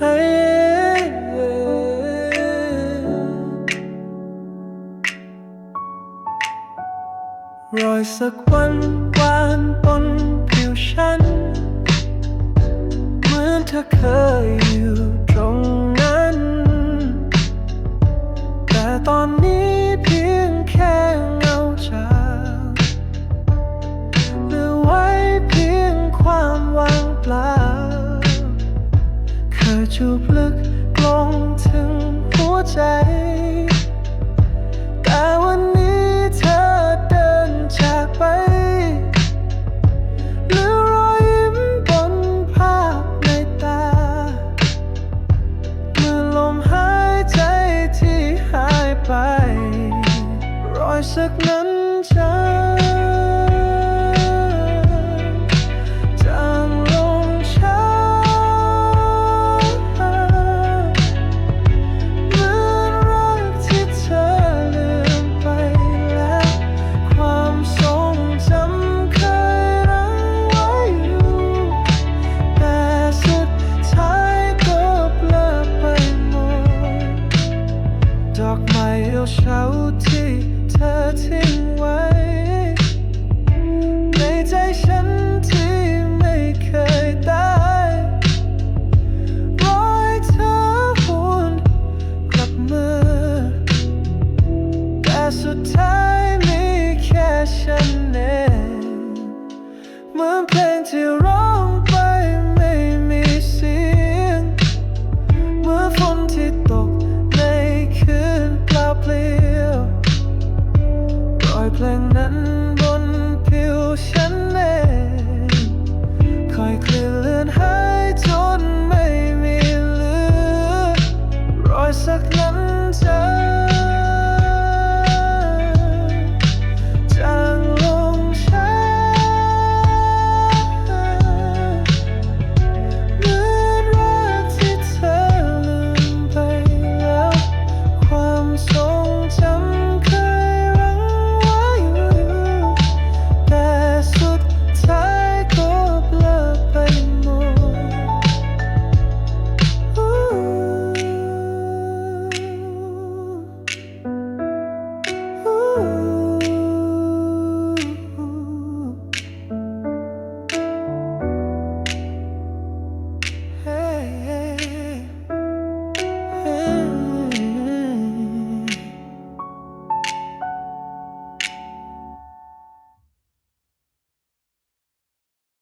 รอยสักวันวานบนผิวฉัน เหมือนเธอเคยอยู่ตรงนั้น แต่ตอน เคยจูบลึกลงถึงหัวใจ แต่วันนี้เธอเดินจากไปเหลือรอยยิ้มบนภาพในตา เมื่อลมหายใจที่หายไป รอยสักนั้นจา สุดท้ายมีแค่ฉันเองเหมือนเพลงที่ร้องไปไม่มีเสียงเหมือนฝนที่ตกในคืนเปล่าเปลี่ยวปล่อยเพลงนั้นบนผิวฉันเองคอยเคลื่อน